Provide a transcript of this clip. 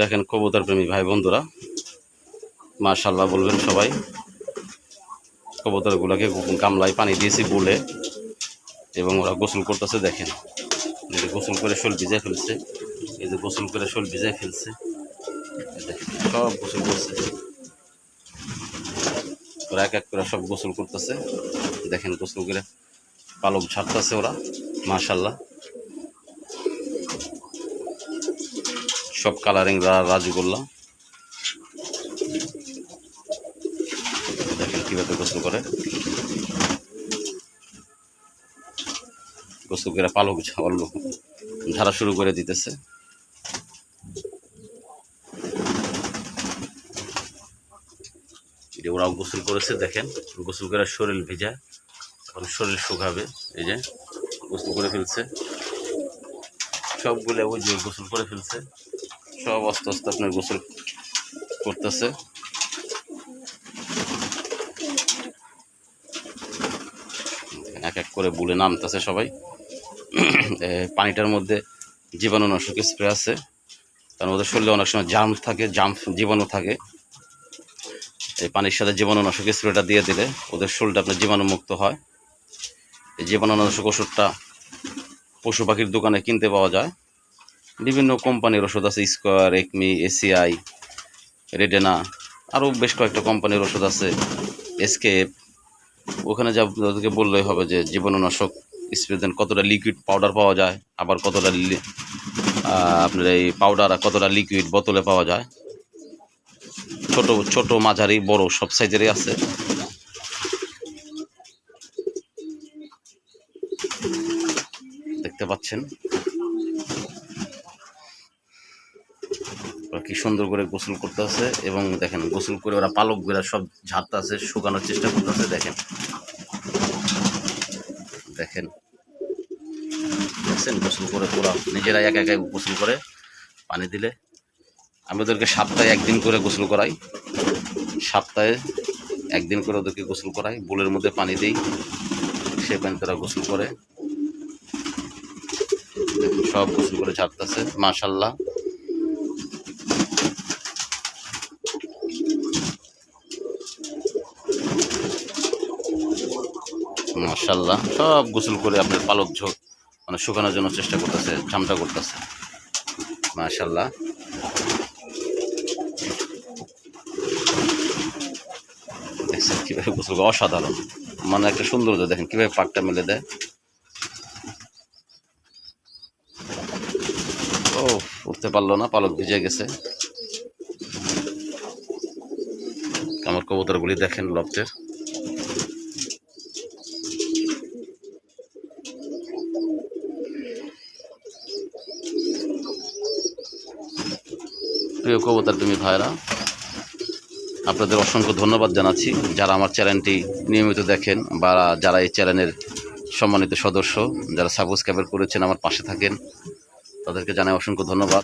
দেখেন কবুতর প্রেমী ভাই বন্ধুরা মার্শাল্লাহ বলবেন সবাই, কবুতরগুলোকে গামলায় পানি দিয়েছি বলে, এবং ওরা গোসল করতেছে, দেখেন। গোসল করে শোল ভিজায় ফেলছে, এই যে গোসল করে শোল ভিজায় ফেলছে সব গোসল করছে। ওরা এক এক করে সব গোসল করতেছে। দেখেন গোসল করে পালক ছাড়তেছে ওরা মার্শাল্লাহ সব কালারিং রাজুগোল্লা দেখেন কীভাবে গোসল করে। গোসল করে পালক ঝাড়া শুরু করে দিতেছে। যে ওরাও গোসল করেছে, দেখেন গোসল করে শরীর ভেজা, এখন শরীর শুকাবে, এই যে, গোসল করে ফেলছে। সবগুলো ওই যে গোসল করে ফেলছে, সব আস্তে আস্তে আপনার গোসল করতেছে। এক এক করে বুলে নামতেছে সবাই। পানিটার মধ্যে জীবাণুনাশক স্প্রে আছে, কারণ ওদের শরীরে অনেক সময় জাম থাকে জাম জীবাণু থাকে। এই পানির সাথে জীবাণুনাশক স্প্রেটা দিয়ে দিলে ওদের শরীরটা আপনার জীবাণুমুক্ত হয়। এই জীবাণুনাশক ওষুধটা পশু পাখির দোকানে কিনতে পাওয়া যায়। বিভিন্ন কোম্পানির ওষুধ আছে স্কোয়ার একমি এসিআই রেডেনা আরও বেশ কয়েকটা কোম্পানির ওষুধ আছে এসকেপ ওখানে যা ওদেরকে বললেই হবে যে জীবাণুনাশক স্প্রে দেন কতটা লিকুইড পাউডার পাওয়া যায়, আবার কতটা আপনার এই পাউডার আর কতটা লিকুইড বোতলে পাওয়া যায়। ছোট ছোট মাঝারি, বড়, সব সাইজেরই আছে। দেখতে পাচ্ছেন? ওরা কি সুন্দর করে গোসল করতে আছে এবং দেখেন, গোসল করে ওরা পালকগুলা সব ঝাড়তে আছে শুকানোর চেষ্টা করতেছে, দেখেন। দেখেন। দেখছেন? গোসল করে ওরা নিজেরাই একা একা গোসল করে পানি দিলে। আমি ওদেরকে সপ্তাহে একদিন করে গোসল করাই। সপ্তাহে একদিন করে ওদেরকে গোসল করাই, বুলের মধ্যে পানি দিই সে পানিতে তারা গোসল করে। সব গোসল করে ছাড়তেছে মাশাল্লাহ মাশাল্লাহ সব গোসল করে আপনার পালক ঝোঁক মানে শুকানোর জন্য চেষ্টা করতেছে ঝামটা করতেছে। মাশাল্লাহ দেখছেন কীভাবে গোসল করে? অসাধারণ। মানে একটা সৌন্দর্য দেখেন, কীভাবে পাকটা মেলে দেয়। ও উঠতে পারল না, পালক ভিজে গেছে। আমার কবুতরগুলি দেখেন লফটের। প্রিয় কবুতর তুমি ভাইরা আপনাদের অসংখ্য ধন্যবাদ জানাচ্ছি। যারা আমার চ্যানেলটি নিয়মিত দেখেন বা যারা এই চ্যানেলের সম্মানিত সদস্য, যারা সাবস্ক্রাইবার করেছেন, আমার পাশে থাকেন, তাদেরকে জানাই অসংখ্য ধন্যবাদ।